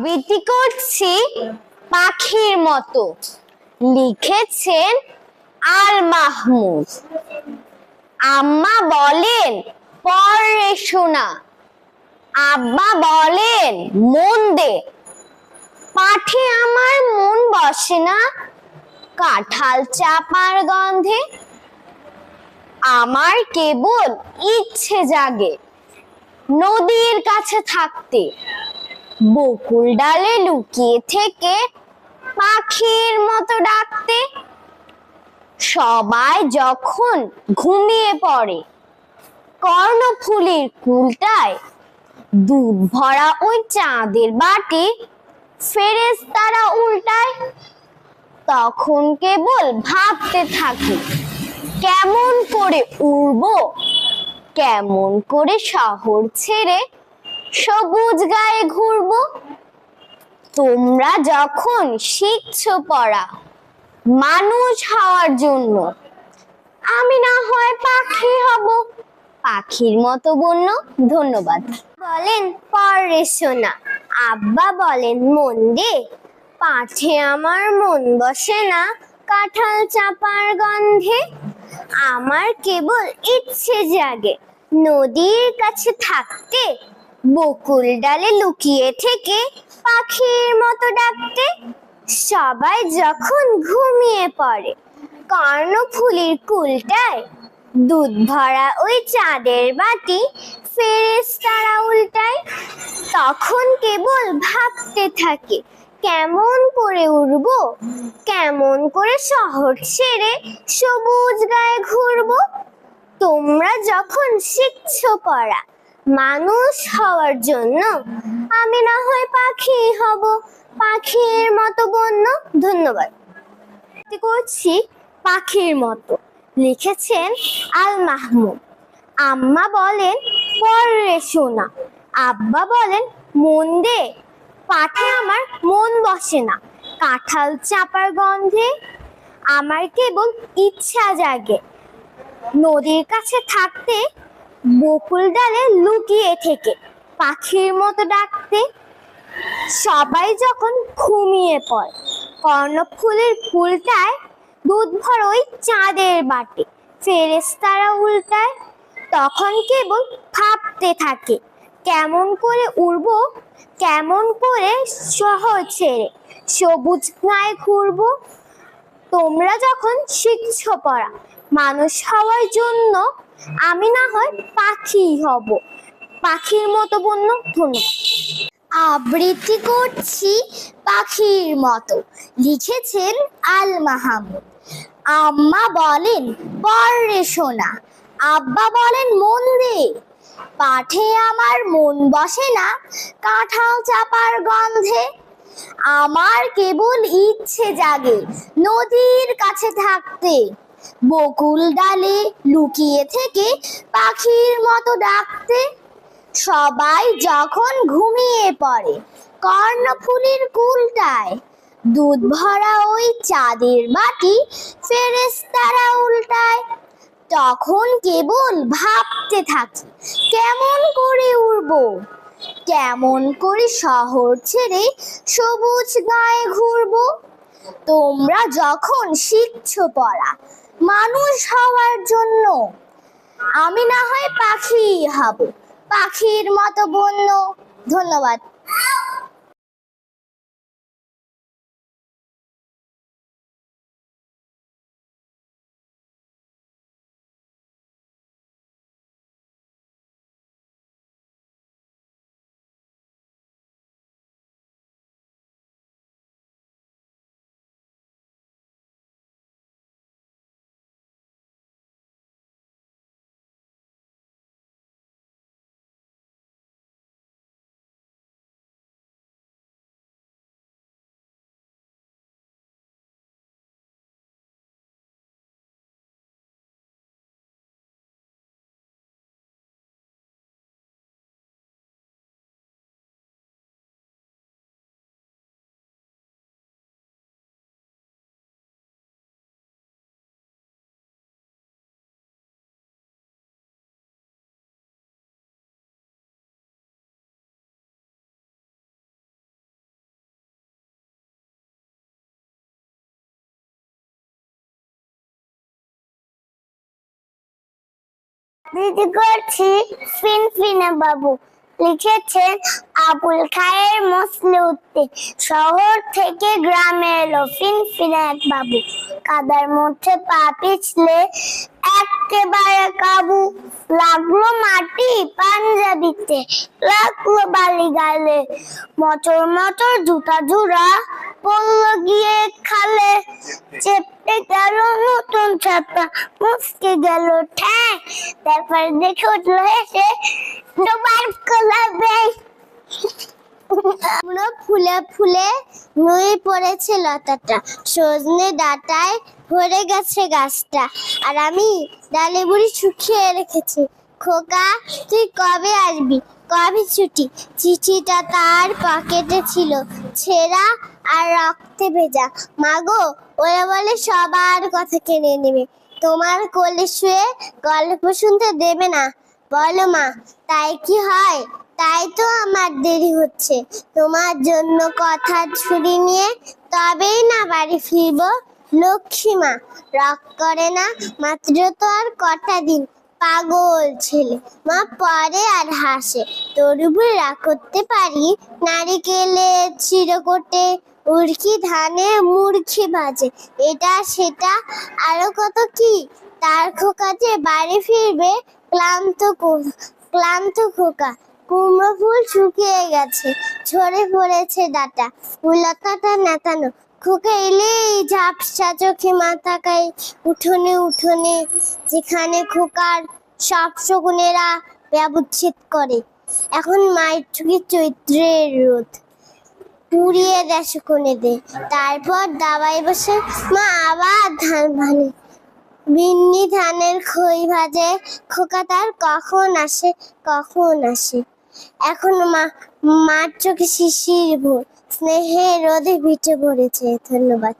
আবৃত্তি করছি পাখির মতো। লিখেছেন আল মাহমুদ। আম্মা বলেন পরে শোনা। আব্বা বলেন, মন দে। পাঠে আমার মন বসে না। কাঁঠাল চাপার গন্ধে আমার কেবল ইচ্ছে জাগে নদীর কাছে থাকতে। বকুল ডালে লুকিয়ে থেকে পাখির মতো ডাকতে। সবাই যখন ঘুমিয়ে পড়ে, কর্ণফুলির কুলটায় দুধ ভরা ওই চাঁদের বাটি ফেরেস তারা উল্টায়। তখন কেবল ভাবতে থাকি, কেমন করে উড়ব, কেমন করে শহর ছেড়ে সবুজ গায়ে ঘুরবো। তোমরা যখন শিখছো পড়া, মানুষ হওয়ার জন্য। আমি না হয় পাখি হব। পাখির মতো বন্য, ধন্যবাদ। বলেন পরে শোনা। আব্বা বলেন, মন দে। পাঠে আমার মন বসে না কাঁঠাল চাপার গন্ধে। আমার কেবল ইচ্ছে জাগে নদীর কাছে থাকতে। বকুল ডালে লুকিয়ে থেকে পাখির মতো ডাকতে। সবাই যখন ঘুমিয়ে পড়ে, কর্ণফুলির কুলটায় দুধ ভরা ওই চাঁদের বাটি ফেরেশতারা উল্টায়। তখন কেবল ভাবতে থাকে, কেমন করে উড়ব, কেমন করে শহর ছেড়ে সবুজ গায়ে ঘুরবো। তোমরা যখন শিখছো পড়া মানুষ হওয়ার জন্য আমি না হয় পাখি হব। পাখির মতো বন্য। ধন্যবাদ। করছি পাখির মতো। লিখেছেন আল মাহমুদ। আম্মা বলেন পরে শোনা। আব্বা বলেন, মন দে। পাঠে আমার মন বসে না। কাঁঠাল চাপার গন্ধে আমার কেবল ইচ্ছা জাগে। নদীর কাছে থাকতে বকুল ডালে লুকিয়ে থেকে, পাখির মতো ডাকতে। সবাই যখন ঘুমিয়ে পড়ে, কর্ণফুলের ফুলটায় দুধ ভর ওই চাঁদের বাটে ফেরেশতারা উল্টায়। তখন কেবল ভাবতে থাকে, কেমন করে উড়ব, কেমন করে শহর ছেড়ে সবুজ গায়ে ঘুরবো। তোমরা যখন শিখছো পড়া, মানুষ হওয়ার জন্য আমি না হয় পাখি হব। পাখির মতো বন্য ধন্যবাদ আবৃত্তি করছি পাখির মতো, লিখেছেন আল মাহমুদ আম্মা বলেন পরে শোনা আব্বা বলেন, মন দে পাঠে আমার মন বসে না, কাঁঠাল চাপার গন্ধে। আমার কেবল ইচ্ছে জাগে নদীর কাছে থাকতে। বকুল ডালে লুকিয়ে থেকে পাখির মতো ডাকতে। সবাই যখন ঘুমিয়ে পড়ে কর্ণফুলির কুলটায় দুধ ভরা ওই চাঁদের বাটি ফেরেশতারা উল্টায়। তখন কেবল ভাবতে থাকি, কেমন করে উড়বো? কেমন করে শহর ছেড়ে সবুজ গায়ে ঘুরবো? তোমরা যখন শিখছো পড়া মানুষ হওয়ার জন্য। আমি না হয় পাখি হব। পাখির মতো বন্য। ধন্যবাদ। আবৃত্তি করছি। ফিনফিনে বাবু লিখেছেন আবুল খায়ের মসলে উঠতে শহর থেকে গ্রামে এলো ফিনফিনে এক বাবু। কাদার মধ্যে পা পিছলে একেবারে কাবু লাগল মাটি পাঞ্জাবিতে, লাগল বালি গালে মটর মটর জুতা জুড়া পড়ল গিয়ে খালে। গেল নতুন ছাতা মুসকে গেল ঠ্যাং। তারপর দেখে উঠল ডোবার কোলাবে ফুলে ফুলে নুয়ে পড়েছে লতাটা। সজনে ডাটায় ভরে গেছে গাছটা। আর আমি ডালে বুড়ি শুকিয়ে রেখেছি। খোকা, তুই কবে আসবি? কবে ছুটি? চিঠিটা তার পকেটে ছিল। ছেঁড়া আর রক্তে ভেজা। মাগো ওরা বলে সবার কথা কেড়ে নেবে। তোমার কোলে শুয়ে গল্প শুনতে দেবে না। বলো মা, তাই কি হয়? তাই তো আমার দেরি হচ্ছে। তোমার জন্য কথা ছুরি নিয়ে তবেই না বাড়ি ফিরবো। লক্ষ্মী মা রক করে না? মাত্র তো আর কটা দিন। পাগল ছেলে। মা পরে আর হাসে। তরুবু রাগ করতে পারি? নারিকেলে চিরকোটে উড়কি ধানে মুরখি ভাজে। এটা সেটা আরও কত কি? তার খোকা যে বাড়ি ফিরবে, ক্লান্ত ক্লান্ত খোকা। কুমড়ো ফুল শুকিয়ে গেছে, ঝরে পড়েছে ডাটা। উলতাটা নেতানো, খোকা এলেই ঝাপসা চোখে মাথা খাই উঠোনে উঠোনে, যেখানে খোকার সব শকুনেরা ব্যবচ্ছেদ করে। এখন মায়ের চুকি চৈত্রের রোদ। পুড়িয়ে দেয় শুকনে দে তারপর দাবাই বসে মা আবার ধান ভানে। ভিন্নি ধানের খই ভাজে, খোকা তার কখন আসে কখন আসে। এখন মা মার চোখে শিশির ভোর। স্নেহে রোদে ভিটে পড়েছে। ধন্যবাদ।